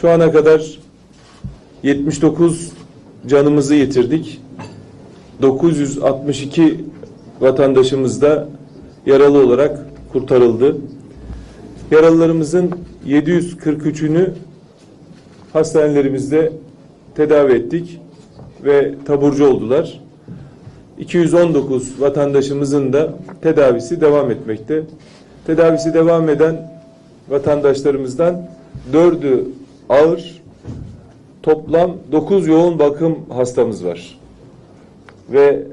Şu ana kadar 79 canımızı yitirdik. 962 vatandaşımız da yaralı olarak kurtarıldı. Yaralılarımızın 743'ünü hastanelerimizde tedavi ettik ve taburcu oldular. 219 vatandaşımızın da tedavisi devam etmekte. Tedavisi devam eden vatandaşlarımızdan 4'ü ağır, toplam 9 yoğun bakım hastamız var. Ve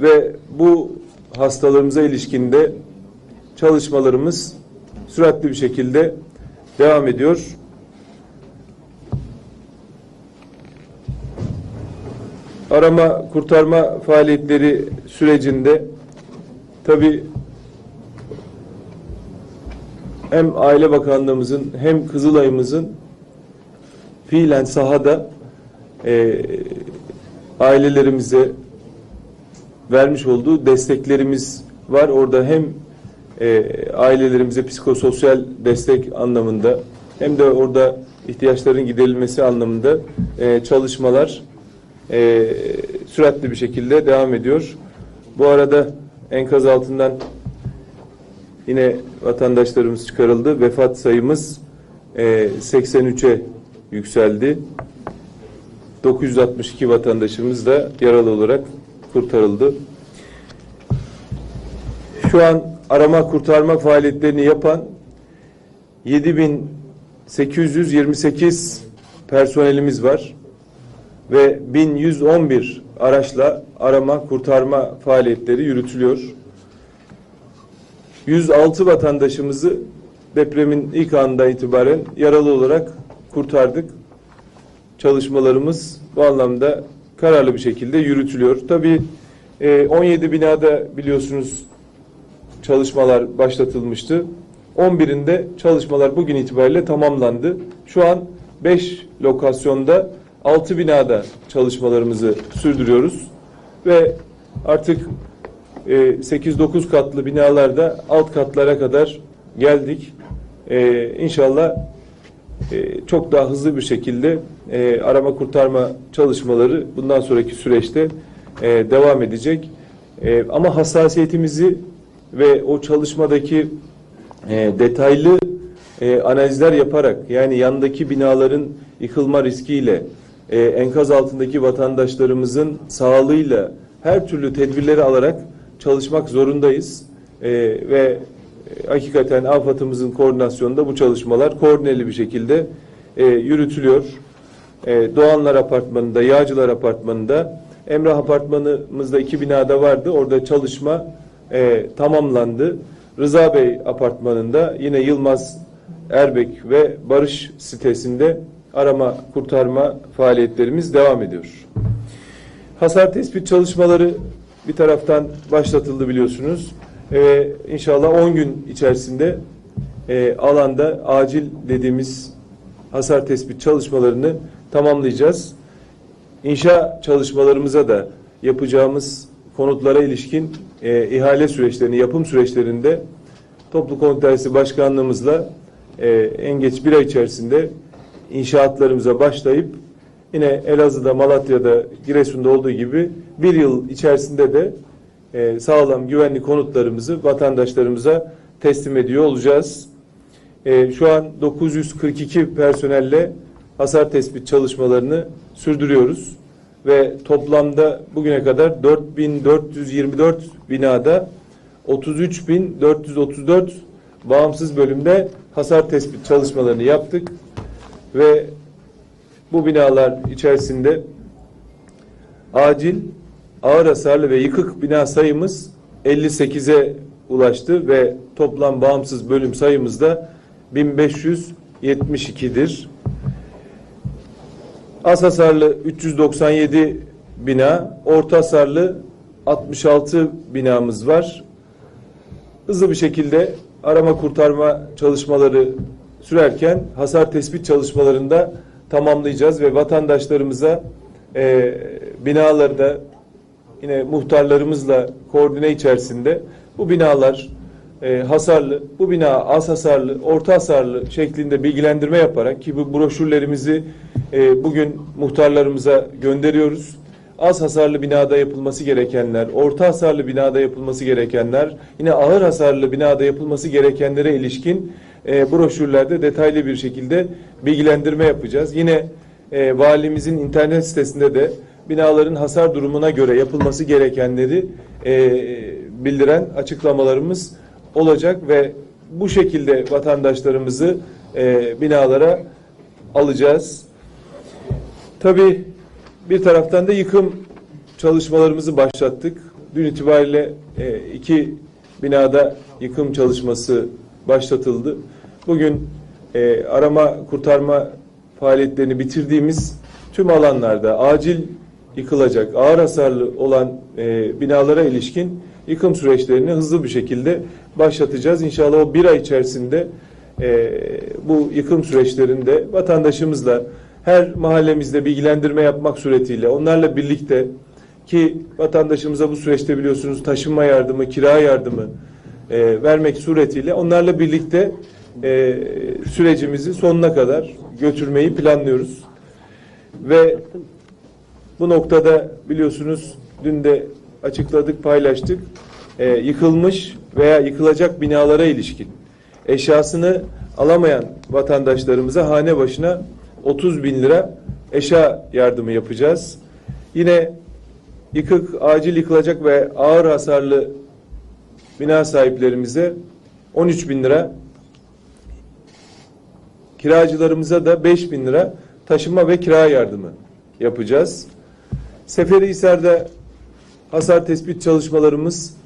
ve bu hastalarımıza ilişkinde çalışmalarımız süratli bir şekilde devam ediyor. Arama kurtarma faaliyetleri sürecinde tabi hem Aile Bakanlığımızın hem Kızılay'ımızın fiilen sahada e, ailelerimize vermiş olduğu desteklerimiz var. Orada hem e, ailelerimize psikososyal destek anlamında hem de orada ihtiyaçların giderilmesi anlamında e, çalışmalar e, süratli bir şekilde devam ediyor. Bu arada enkaz altından yine vatandaşlarımız çıkarıldı. Vefat sayımız e, 83'e yükseldi. 962 vatandaşımız da yaralı olarak kurtarıldı. Şu an arama kurtarma faaliyetlerini yapan 7828 personelimiz var ve 1111 araçla arama kurtarma faaliyetleri yürütülüyor. 106 vatandaşımızı depremin ilk anından itibaren yaralı olarak kurtardık. Çalışmalarımız bu anlamda kararlı bir şekilde yürütülüyor. Tabii e, 17 binada biliyorsunuz çalışmalar başlatılmıştı. 11'inde çalışmalar bugün itibariyle tamamlandı. Şu an 5 lokasyonda 6 binada çalışmalarımızı sürdürüyoruz. Ve artık e, 8-9 katlı binalarda alt katlara kadar geldik. E, inşallah e, çok daha hızlı bir şekilde e, arama kurtarma çalışmaları bundan sonraki süreçte e, devam edecek. E, ama hassasiyetimizi ve o çalışmadaki e, detaylı e, analizler yaparak yani yandaki binaların yıkılma riskiyle e, enkaz altındaki vatandaşlarımızın sağlığıyla her türlü tedbirleri alarak çalışmak zorundayız. E, ve hakikaten AFAD'ımızın koordinasyonunda bu çalışmalar koordineli bir şekilde e, yürütülüyor. E, Doğanlar Apartmanı'nda, Yağcılar Apartmanı'nda, Emrah Apartmanımızda iki binada vardı. Orada çalışma e, tamamlandı. Rıza Bey Apartmanı'nda yine Yılmaz Erbek ve Barış sitesinde arama kurtarma faaliyetlerimiz devam ediyor. Hasar tespit çalışmaları bir taraftan başlatıldı biliyorsunuz. Ee, inşallah 10 gün içerisinde e, alanda acil dediğimiz hasar tespit çalışmalarını tamamlayacağız. İnşa çalışmalarımıza da yapacağımız konutlara ilişkin e, ihale süreçlerini, yapım süreçlerinde Toplu Konut Dairesi Başkanlığımızla e, en geç bir ay içerisinde inşaatlarımıza başlayıp yine Elazığ'da, Malatya'da, Giresun'da olduğu gibi bir yıl içerisinde de e, sağlam güvenli konutlarımızı vatandaşlarımıza teslim ediyor olacağız. E, şu an 942 personelle hasar tespit çalışmalarını sürdürüyoruz ve toplamda bugüne kadar 4424 binada 33434 bağımsız bölümde hasar tespit çalışmalarını yaptık ve bu binalar içerisinde acil, ağır hasarlı ve yıkık bina sayımız 58'e ulaştı ve toplam bağımsız bölüm sayımız da 1572'dir. Az hasarlı 397 bina, orta hasarlı 66 binamız var. Hızlı bir şekilde arama kurtarma çalışmaları sürerken hasar tespit çalışmalarında tamamlayacağız ve vatandaşlarımıza e, binalarda yine muhtarlarımızla koordine içerisinde bu binalar e, hasarlı, bu bina az hasarlı, orta hasarlı şeklinde bilgilendirme yaparak ki bu broşürlerimizi e, bugün muhtarlarımıza gönderiyoruz. Az hasarlı binada yapılması gerekenler, orta hasarlı binada yapılması gerekenler, yine ağır hasarlı binada yapılması gerekenlere ilişkin e, broşürlerde detaylı bir şekilde bilgilendirme yapacağız. Yine e, valimizin internet sitesinde de binaların hasar durumuna göre yapılması gerekenleri e, bildiren açıklamalarımız olacak ve bu şekilde vatandaşlarımızı e, binalara alacağız. Tabii bir taraftan da yıkım çalışmalarımızı başlattık. Dün itibariyle e, iki binada yıkım çalışması başlatıldı. Bugün e, arama kurtarma faaliyetlerini bitirdiğimiz tüm alanlarda acil yıkılacak, ağır hasarlı olan e, binalara ilişkin yıkım süreçlerini hızlı bir şekilde başlatacağız. İnşallah o bir ay içerisinde e, bu yıkım süreçlerinde vatandaşımızla her mahallemizde bilgilendirme yapmak suretiyle onlarla birlikte ki vatandaşımıza bu süreçte biliyorsunuz taşınma yardımı, kira yardımı e, vermek suretiyle onlarla birlikte e, sürecimizi sonuna kadar götürmeyi planlıyoruz. Ve bu noktada biliyorsunuz dün de açıkladık, paylaştık. E, yıkılmış veya yıkılacak binalara ilişkin eşyasını alamayan vatandaşlarımıza hane başına 30 bin lira eşya yardımı yapacağız. Yine yıkık, acil yıkılacak ve ağır hasarlı bina sahiplerimize 13 bin lira, kiracılarımıza da 5 bin lira taşıma ve kira yardımı yapacağız. Seferihisar'da hasar tespit çalışmalarımız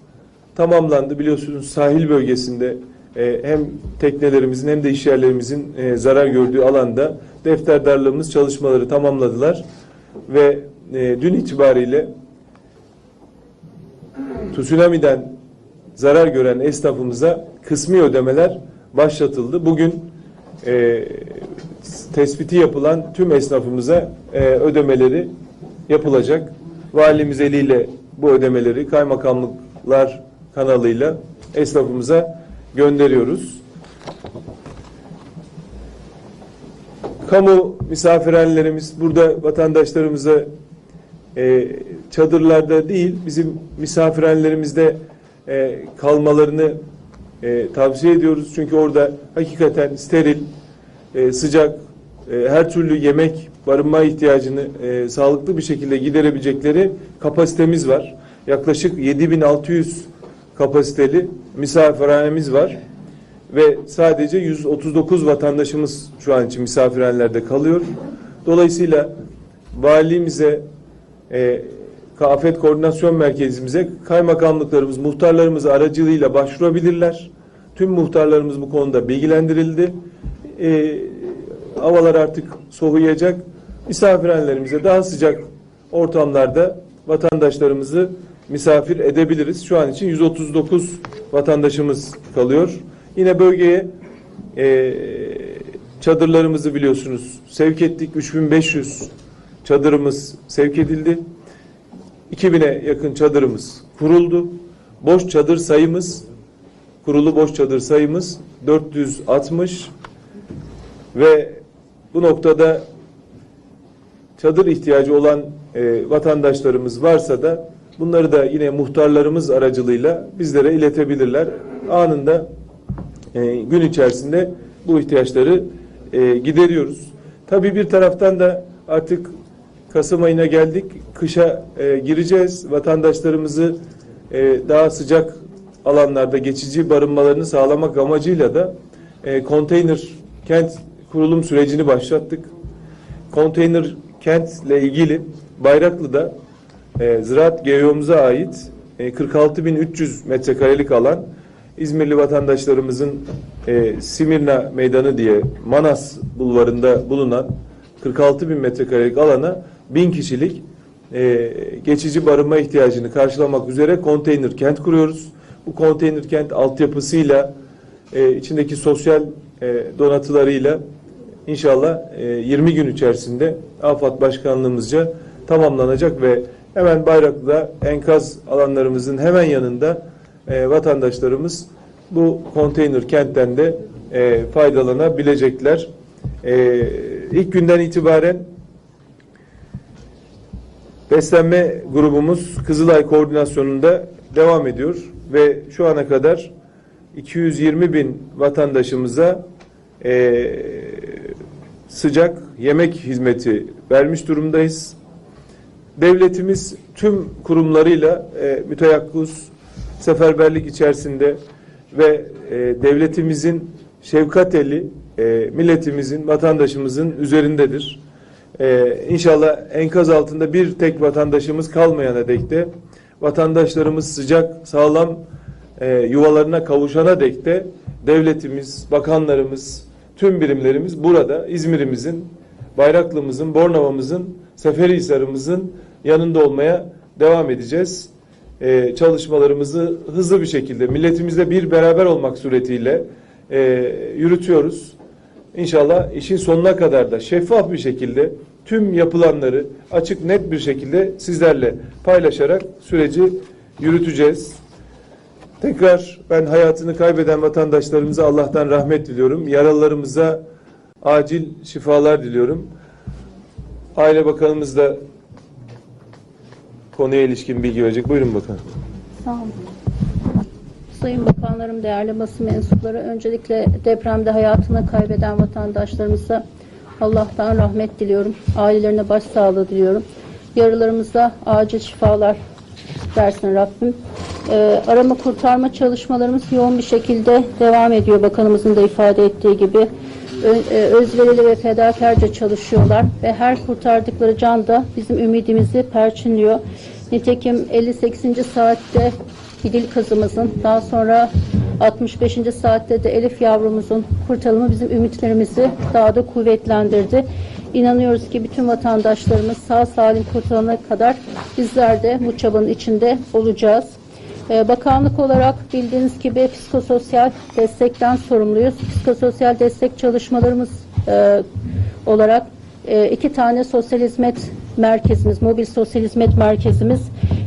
tamamlandı. Biliyorsunuz sahil bölgesinde e, hem teknelerimizin hem de işyerlerimizin e, zarar gördüğü alanda defterdarlığımız çalışmaları tamamladılar ve e, dün itibariyle tsunami'den zarar gören esnafımıza kısmi ödemeler başlatıldı. Bugün e, tespiti yapılan tüm esnafımıza e, ödemeleri yapılacak. Valimiz eliyle bu ödemeleri kaymakamlıklar kanalıyla esnafımıza gönderiyoruz. Kamu misafirhanelerimiz burada vatandaşlarımıza e, çadırlarda değil bizim misafirhanelerimizde e, kalmalarını e, tavsiye ediyoruz. Çünkü orada hakikaten steril, e, sıcak, e, her türlü yemek, barınma ihtiyacını e, sağlıklı bir şekilde giderebilecekleri kapasitemiz var. Yaklaşık 7600 kapasiteli misafirhanemiz var ve sadece 139 vatandaşımız şu an için misafirhanelerde kalıyor. Dolayısıyla valimize, e, Afet Koordinasyon Merkezimize kaymakamlıklarımız, muhtarlarımız aracılığıyla başvurabilirler. Tüm muhtarlarımız bu konuda bilgilendirildi. E, havalar artık soğuyacak. Misafirhanelerimize daha sıcak ortamlarda vatandaşlarımızı misafir edebiliriz. Şu an için 139 vatandaşımız kalıyor. Yine bölgeye e, çadırlarımızı biliyorsunuz sevk ettik. 3500 çadırımız sevk edildi. 2000'e yakın çadırımız kuruldu. Boş çadır sayımız kurulu boş çadır sayımız 460 ve bu noktada çadır ihtiyacı olan e, vatandaşlarımız varsa da bunları da yine muhtarlarımız aracılığıyla bizlere iletebilirler. Anında e, gün içerisinde bu ihtiyaçları e, gideriyoruz. Tabii bir taraftan da artık Kasım ayına geldik. Kışa e, gireceğiz. Vatandaşlarımızı e, daha sıcak alanlarda geçici barınmalarını sağlamak amacıyla da e, konteyner kent kurulum sürecini başlattık. Konteyner kentle ilgili Bayraklı'da e, Ziraat GEO'muza ait e, 46.300 metrekarelik alan İzmirli vatandaşlarımızın e, Simirna Meydanı diye Manas bulvarında bulunan 46 bin metrekarelik alana bin kişilik e, geçici barınma ihtiyacını karşılamak üzere konteyner kent kuruyoruz. Bu konteyner kent altyapısıyla e, içindeki sosyal e, donatılarıyla inşallah e, 20 gün içerisinde AFAD Başkanlığımızca tamamlanacak ve hemen Bayraklı'da enkaz alanlarımızın hemen yanında e, vatandaşlarımız bu konteyner kentten de e, faydalanabilecekler. E, ilk günden itibaren beslenme grubumuz Kızılay koordinasyonunda devam ediyor ve şu ana kadar 220 bin vatandaşımıza e, sıcak yemek hizmeti vermiş durumdayız. Devletimiz tüm kurumlarıyla e, müteyakkuz seferberlik içerisinde ve e, devletimizin şefkat eli e, milletimizin, vatandaşımızın üzerindedir. E, inşallah enkaz altında bir tek vatandaşımız kalmayana dek de vatandaşlarımız sıcak, sağlam e, yuvalarına kavuşana dek de devletimiz, bakanlarımız, tüm birimlerimiz burada İzmir'imizin, Bayraklımızın, Bornova'mızın, Seferihisar'ımızın yanında olmaya devam edeceğiz. Ee, çalışmalarımızı hızlı bir şekilde milletimizle bir beraber olmak suretiyle e, yürütüyoruz. İnşallah işin sonuna kadar da şeffaf bir şekilde tüm yapılanları açık net bir şekilde sizlerle paylaşarak süreci yürüteceğiz. Tekrar ben hayatını kaybeden vatandaşlarımıza Allah'tan rahmet diliyorum. Yaralılarımıza acil şifalar diliyorum. Aile Bakanımız da konuya ilişkin bilgi verecek. Buyurun bakalım. Sağ olun. Sayın Bakanlarım, değerli basın mensupları, öncelikle depremde hayatını kaybeden vatandaşlarımıza Allah'tan rahmet diliyorum. Ailelerine başsağlığı diliyorum. Yaralarımıza acil şifalar versin Rabbim. Ee, arama kurtarma çalışmalarımız yoğun bir şekilde devam ediyor. Bakanımızın da ifade ettiği gibi. E, özverili ve fedakarca çalışıyorlar ve her kurtardıkları can da bizim ümidimizi perçinliyor. Nitekim 58. saatte İdil kızımızın daha sonra 65. saatte de Elif yavrumuzun kurtarılımı bizim ümitlerimizi daha da kuvvetlendirdi. İnanıyoruz ki bütün vatandaşlarımız sağ salim kurtulana kadar bizler de bu çabanın içinde olacağız. Ee, Bakanlık olarak bildiğiniz gibi psikososyal destekten sorumluyuz. Psikososyal destek çalışmalarımız e, olarak e, iki tane sosyal hizmet merkezimiz, mobil sosyal hizmet merkezimiz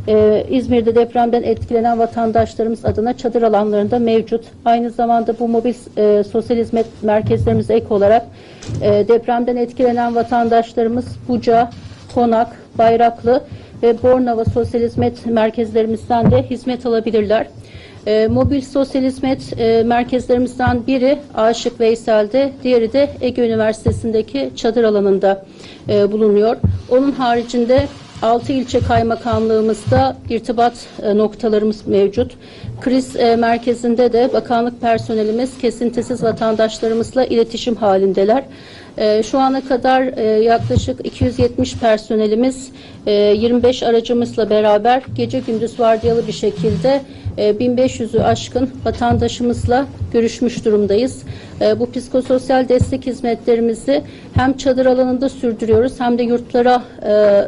e, İzmir'de depremden etkilenen vatandaşlarımız adına çadır alanlarında mevcut. Aynı zamanda bu mobil e, sosyal hizmet merkezlerimize ek olarak e, depremden etkilenen vatandaşlarımız Buca, Konak, Bayraklı ve Bornova Sosyal Hizmet Merkezlerimizden de hizmet alabilirler. E, mobil sosyal hizmet e, merkezlerimizden biri Aşık Veysel'de, diğeri de Ege Üniversitesi'ndeki çadır alanında e, bulunuyor. Onun haricinde 6 ilçe kaymakamlığımızda irtibat e, noktalarımız mevcut. Kriz e, merkezinde de bakanlık personelimiz kesintisiz vatandaşlarımızla iletişim halindeler. E, Şu ana kadar yaklaşık 270 personelimiz e, 25 aracımızla beraber gece gündüz vardiyalı bir şekilde 1500'ü aşkın vatandaşımızla görüşmüş durumdayız. E, Bu psikososyal destek hizmetlerimizi hem çadır alanında sürdürüyoruz hem de yurtlara e,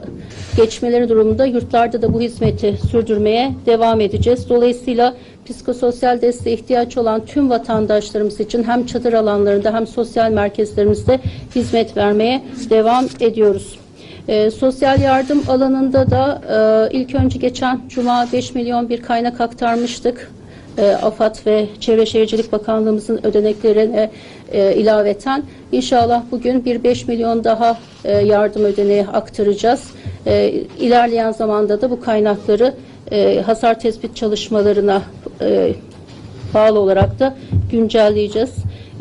geçmeleri durumunda yurtlarda da bu hizmeti sürdürmeye devam edeceğiz. Dolayısıyla psikososyal desteğe ihtiyaç olan tüm vatandaşlarımız için hem çadır alanlarında hem sosyal merkezlerimizde hizmet vermeye devam ediyoruz. E, sosyal yardım alanında da e, ilk önce geçen Cuma 5 milyon bir kaynak aktarmıştık. E, AFAD ve Çevre Şehircilik Bakanlığımızın ödeneklerine e, ilaveten inşallah bugün bir 5 milyon daha e, yardım ödeneği aktaracağız. E, ilerleyen zamanda da bu kaynakları e, hasar tespit çalışmalarına e, bağlı olarak da güncelleyeceğiz.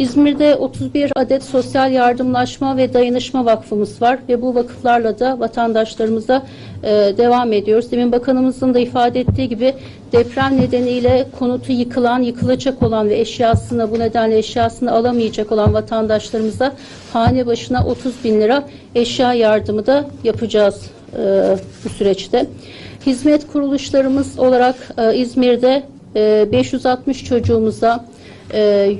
İzmir'de 31 adet sosyal yardımlaşma ve dayanışma vakfımız var ve bu vakıflarla da vatandaşlarımıza e, devam ediyoruz. Demin bakanımızın da ifade ettiği gibi deprem nedeniyle konutu yıkılan, yıkılacak olan ve eşyasını bu nedenle eşyasını alamayacak olan vatandaşlarımıza hane başına 30 bin lira eşya yardımı da yapacağız e, bu süreçte. Hizmet kuruluşlarımız olarak e, İzmir'de e, 560 çocuğumuza,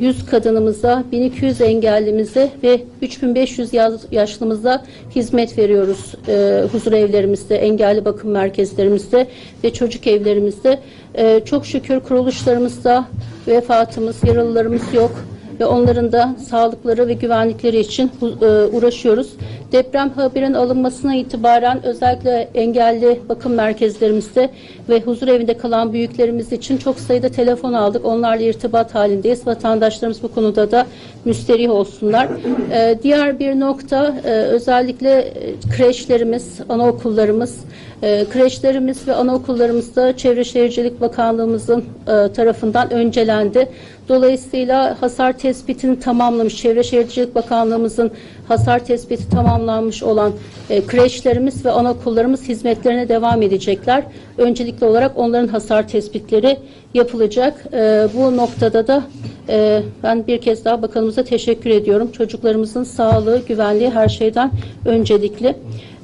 100 kadınımıza, 1200 engellimize ve 3500 yaz- yaşlımıza hizmet veriyoruz. E, huzur evlerimizde, engelli bakım merkezlerimizde ve çocuk evlerimizde. E, çok şükür kuruluşlarımızda vefatımız, yaralılarımız yok ve onların da sağlıkları ve güvenlikleri için e, uğraşıyoruz. Deprem haberin alınmasına itibaren özellikle engelli bakım merkezlerimizde ve huzur evinde kalan büyüklerimiz için çok sayıda telefon aldık. Onlarla irtibat halindeyiz. Vatandaşlarımız bu konuda da müsterih olsunlar. Ee, diğer bir nokta e, özellikle e, kreşlerimiz, anaokullarımız, e, kreşlerimiz ve anaokullarımızda Çevre Şehircilik Bakanlığımızın e, tarafından öncelendi. Dolayısıyla hasar tespitini tamamlamış, Çevre Şehircilik Bakanlığımızın hasar tespiti tamamlanmış olan e, kreşlerimiz ve anaokullarımız hizmetlerine devam edecekler. Öncelikli olarak onların hasar tespitleri yapılacak. E, bu noktada da e, ben bir kez daha bakanımıza teşekkür ediyorum. Çocuklarımızın sağlığı, güvenliği her şeyden öncelikli.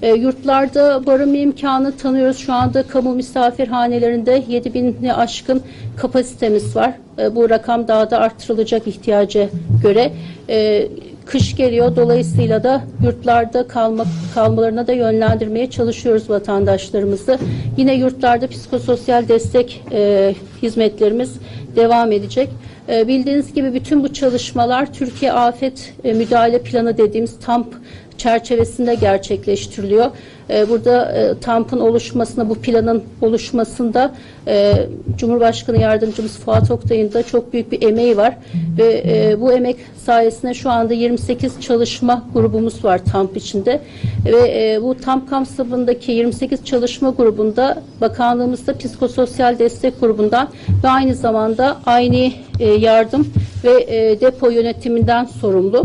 E, yurtlarda barınma imkanı tanıyoruz. Şu anda kamu misafirhanelerinde 7000'i aşkın kapasitemiz var. E, bu rakam daha da artırılacak ihtiyaca göre. E, kış geliyor. Dolayısıyla da yurtlarda kalma, kalmalarına da yönlendirmeye çalışıyoruz vatandaşlarımızı. Yine yurtlarda psikososyal destek e, hizmetlerimiz devam edecek. E, bildiğiniz gibi bütün bu çalışmalar Türkiye Afet e, Müdahale Planı dediğimiz TAMP çerçevesinde gerçekleştiriliyor. Ee, Burada e, TAMP'ın oluşmasında, bu planın oluşmasında e, Cumhurbaşkanı Yardımcımız Fuat Oktay'ın da çok büyük bir emeği var. Ve e, bu emek sayesinde şu anda 28 çalışma grubumuz var TAMP içinde. Ve e, bu TAMP kapsamındaki 28 çalışma grubunda bakanlığımızda psikososyal destek grubundan ve aynı zamanda aynı e, yardım ve e, depo yönetiminden sorumlu.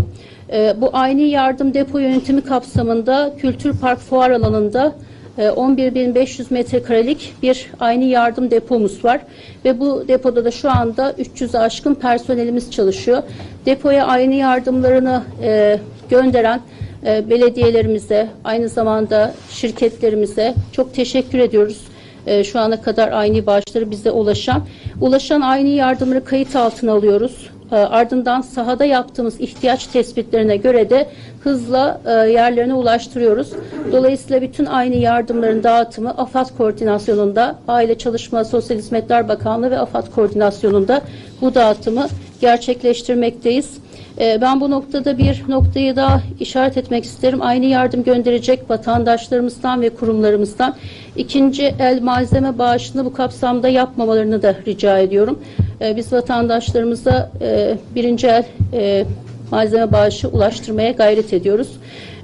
E, bu aynı yardım depo yönetimi kapsamında Kültür Park Fuar alanında e, 11.500 metrekarelik bir aynı yardım depomuz var. Ve bu depoda da şu anda 300'e aşkın personelimiz çalışıyor. Depoya aynı yardımlarını e, gönderen e, belediyelerimize, aynı zamanda şirketlerimize çok teşekkür ediyoruz. E, şu ana kadar aynı bağışları bize ulaşan. Ulaşan aynı yardımları kayıt altına alıyoruz. E, Ardından sahada yaptığımız ihtiyaç tespitlerine göre de hızla e, yerlerine ulaştırıyoruz. Dolayısıyla bütün aynı yardımların dağıtımı AFAD koordinasyonunda, Aile Çalışma Sosyal Hizmetler Bakanlığı ve AFAD koordinasyonunda bu dağıtımı gerçekleştirmekteyiz. E, Ben bu noktada bir noktayı daha işaret etmek isterim. Aynı yardım gönderecek vatandaşlarımızdan ve kurumlarımızdan ikinci el malzeme bağışını bu kapsamda yapmamalarını da rica ediyorum. E, Biz vatandaşlarımıza e, birinci el e, malzeme bağışı ulaştırmaya gayret ediyoruz.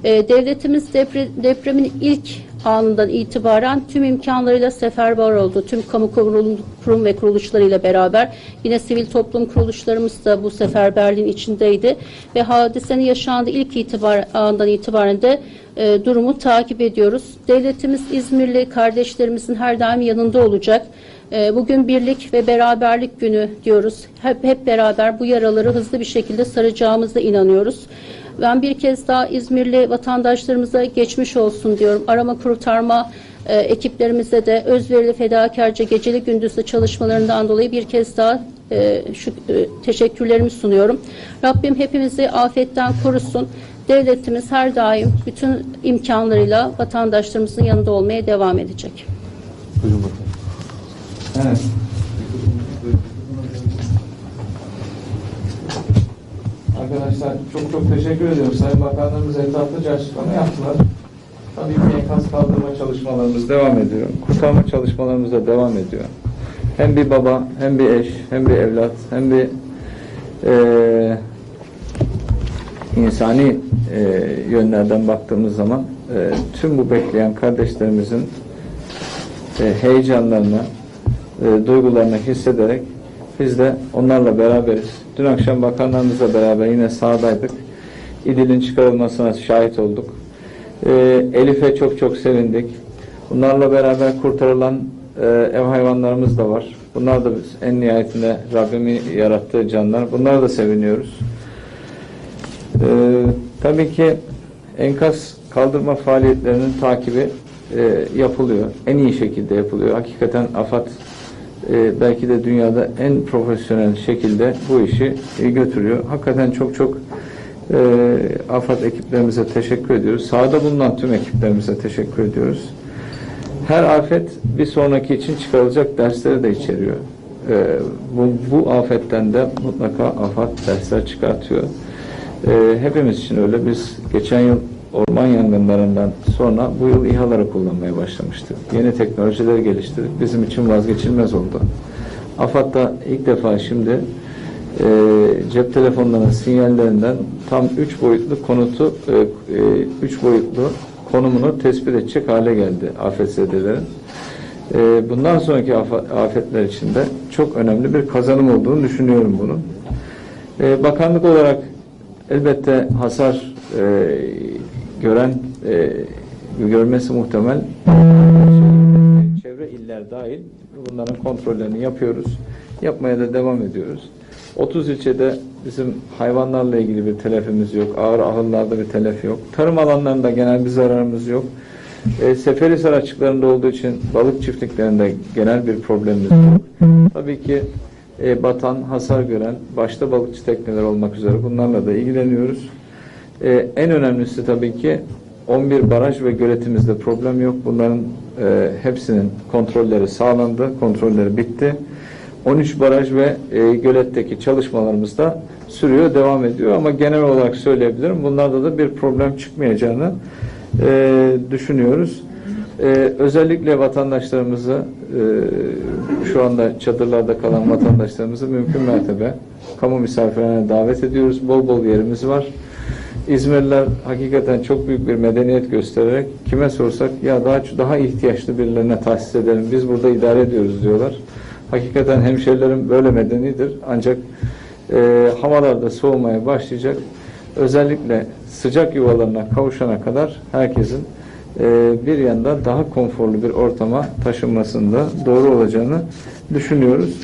E, Devletimiz depre- depremin ilk anından itibaren tüm imkanlarıyla seferber oldu. Tüm kamu kurum, kurum ve kuruluşlarıyla beraber yine sivil toplum kuruluşlarımız da bu seferberliğin içindeydi ve hadisenin yaşandığı ilk itibar, andan itibaren de e, durumu takip ediyoruz. Devletimiz İzmirli kardeşlerimizin her daim yanında olacak. E, Bugün birlik ve beraberlik günü diyoruz. Hep, hep beraber bu yaraları hızlı bir şekilde saracağımıza inanıyoruz. Ben bir kez daha İzmirli vatandaşlarımıza geçmiş olsun diyorum. Arama kurtarma e, ekiplerimize de özverili fedakarca geceli gündüzlü çalışmalarından dolayı bir kez daha e, şu e, teşekkürlerimi sunuyorum. Rabbim hepimizi afetten korusun. Devletimiz her daim bütün imkanlarıyla vatandaşlarımızın yanında olmaya devam edecek. Buyurun bakalım. Evet. Arkadaşlar çok çok teşekkür ediyorum. Sayın Bakanlarımız etraflıca açıklama yaptılar. Tabii ki enkaz kaldırma çalışmalarımız devam ediyor. Kurtarma çalışmalarımız da devam ediyor. Hem bir baba, hem bir eş, hem bir evlat, hem bir eee, insani eee, yönlerden baktığımız zaman eee, tüm bu bekleyen kardeşlerimizin e, heyecanlarını, e, duygularını hissederek biz de onlarla beraberiz. Dün akşam bakanlarımızla beraber yine sahadaydık. İdil'in çıkarılmasına şahit olduk. E, Elif'e çok çok sevindik. Bunlarla beraber kurtarılan e, ev hayvanlarımız da var. Bunlar da biz en nihayetinde Rabbimin yarattığı canlar. Bunlara da seviniyoruz. Ee, tabii ki enkaz kaldırma faaliyetlerinin takibi e, yapılıyor. En iyi şekilde yapılıyor. Hakikaten AFAD e, belki de dünyada en profesyonel şekilde bu işi e, götürüyor. Hakikaten çok çok e, AFAD ekiplerimize teşekkür ediyoruz. Sahada bulunan tüm ekiplerimize teşekkür ediyoruz. Her afet bir sonraki için çıkarılacak dersleri de içeriyor. Ee, bu, bu afetten de mutlaka afet dersler çıkartıyor. Ee, hepimiz için öyle. Biz geçen yıl orman yangınlarından sonra bu yıl İHA'ları kullanmaya başlamıştık. Yeni teknolojiler geliştirdik. Bizim için vazgeçilmez oldu. AFAD'da ilk defa şimdi e, cep telefonlarının sinyallerinden tam 3 boyutlu konutu 3 boyutlu konumunu tespit edecek hale geldi afetzedelerin. E, bundan sonraki afetler için de çok önemli bir kazanım olduğunu düşünüyorum bunun. E, bakanlık olarak elbette hasar e, gören e, görmesi muhtemel çevre iller dahil bunların kontrollerini yapıyoruz. Yapmaya da devam ediyoruz. 30 ilçede bizim hayvanlarla ilgili bir telefimiz yok. Ağır ahırlarda bir telef yok. Tarım alanlarında genel bir zararımız yok. E, Seferihisar açıklarında olduğu için balık çiftliklerinde genel bir problemimiz yok. Tabii ki e, batan, hasar gören, başta balıkçı tekneler olmak üzere bunlarla da ilgileniyoruz. E, en önemlisi tabii ki 11 baraj ve göletimizde problem yok. Bunların e, hepsinin kontrolleri sağlandı, kontrolleri bitti. 13 baraj ve e, göletteki çalışmalarımız da sürüyor, devam ediyor ama genel olarak söyleyebilirim. Bunlarda da bir problem çıkmayacağını e, düşünüyoruz. E, özellikle vatandaşlarımızı e, şu anda çadırlarda kalan vatandaşlarımızı mümkün mertebe kamu misafirlerine davet ediyoruz. Bol bol yerimiz var. İzmirliler hakikaten çok büyük bir medeniyet göstererek kime sorsak ya daha daha ihtiyaçlı birilerine tahsis edelim. Biz burada idare ediyoruz diyorlar. Hakikaten hemşerilerim böyle medenidir. Ancak e, havalar da soğumaya başlayacak. Özellikle sıcak yuvalarına kavuşana kadar herkesin e, bir yanda daha konforlu bir ortama taşınmasında doğru olacağını düşünüyoruz.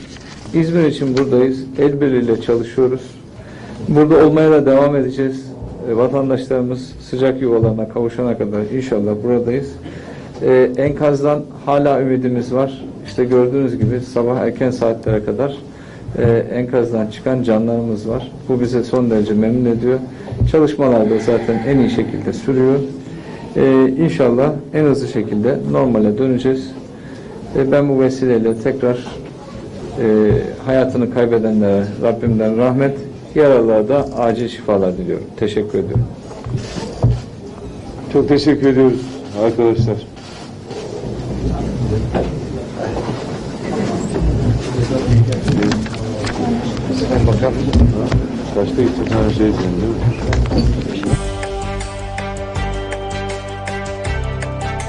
İzmir için buradayız. El birliğiyle çalışıyoruz. Burada olmaya da devam edeceğiz. E, vatandaşlarımız sıcak yuvalarına kavuşana kadar inşallah buradayız. E, enkazdan hala ümidimiz var. İşte gördüğünüz gibi sabah erken saatlere kadar e, enkazdan çıkan canlarımız var. Bu bize son derece memnun ediyor. Çalışmalar da zaten en iyi şekilde sürüyor. E, inşallah en hızlı şekilde normale döneceğiz. E, ben bu vesileyle tekrar hayatını kaybedenlere Rabbimden rahmet, yaralılara da acil şifalar diliyorum. Teşekkür ediyorum. Çok teşekkür ediyoruz arkadaşlar. Başka hiçbir tane şey değil mi?